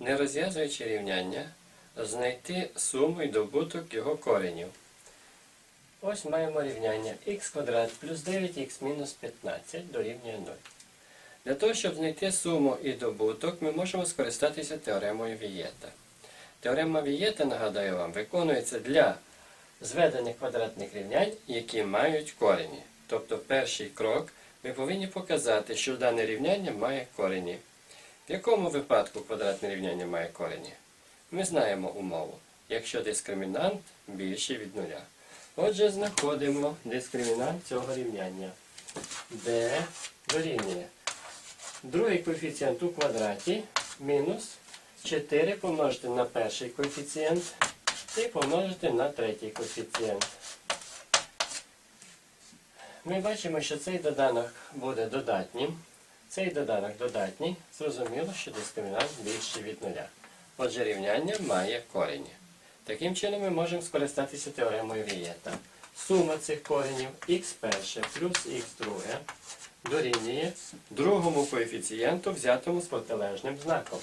Не розв'язуючи рівняння, знайти суму і добуток його коренів. Ось маємо рівняння х квадрат плюс 9х мінус 15 дорівнює 0. Для того, щоб знайти суму і добуток, ми можемо скористатися теоремою Вієта. Теорема Вієта, нагадаю вам, виконується для зведення квадратних рівнянь, які мають корені. Тобто перший крок ми повинні показати, що дане рівняння має корені. В якому випадку квадратне рівняння має корені? Ми знаємо умову, якщо дискримінант більший від нуля. Отже, знаходимо дискримінант цього рівняння. d дорівнює. Другий коефіцієнт у квадраті мінус 4 помножити на перший коефіцієнт і помножити на третій коефіцієнт. Ми бачимо, що цей доданок буде додатнім. Цей доданок додатній. Зрозуміло, що дискримінант більший від нуля. Отже, рівняння має корені. Таким чином ми можемо скористатися теоремою Вієта. Сума цих коренів х перше плюс х друге дорівнює другому коефіцієнту, взятому з протилежним знаком.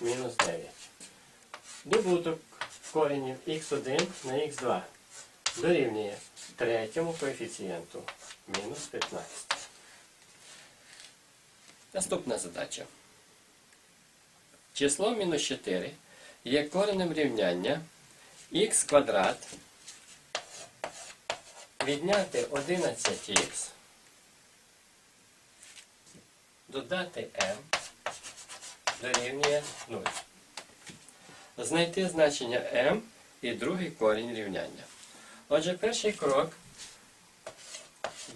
Мінус 9. Добуток коренів х1 на х2 дорівнює третьому коефіцієнту мінус 15. Наступна задача. Число мінус 4 є коренем рівняння х квадрат відняти 11х додати m дорівнює 0. Знайти значення m і другий корінь рівняння. Отже, перший крок,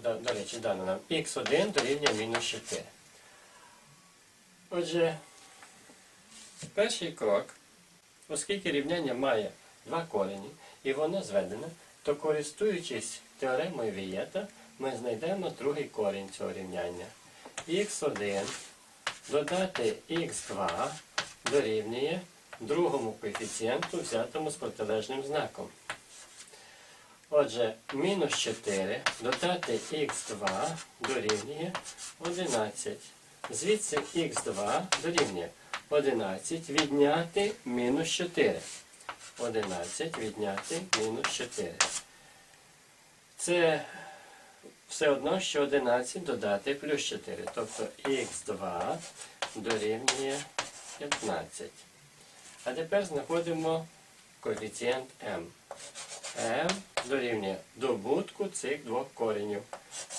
до, речі, дано нам х1 дорівнює мінус 4. Отже, перший крок, оскільки рівняння має два корені і воно зведене, то користуючись теоремою Вієта, ми знайдемо другий корінь цього рівняння. х1 додати х2 дорівнює другому коефіцієнту, взятому з протилежним знаком. Отже, мінус 4 додати х2 дорівнює 11. Звідси х2 дорівнює 11 відняти мінус 4. 11 відняти мінус 4. Це все одно, що 11 додати плюс 4. Тобто х2 дорівнює 15. А тепер знаходимо коефіцієнт m. m дорівнює добутку цих двох коренів.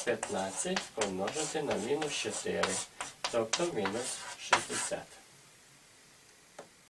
15 помножити на мінус 4, тобто мінус 60.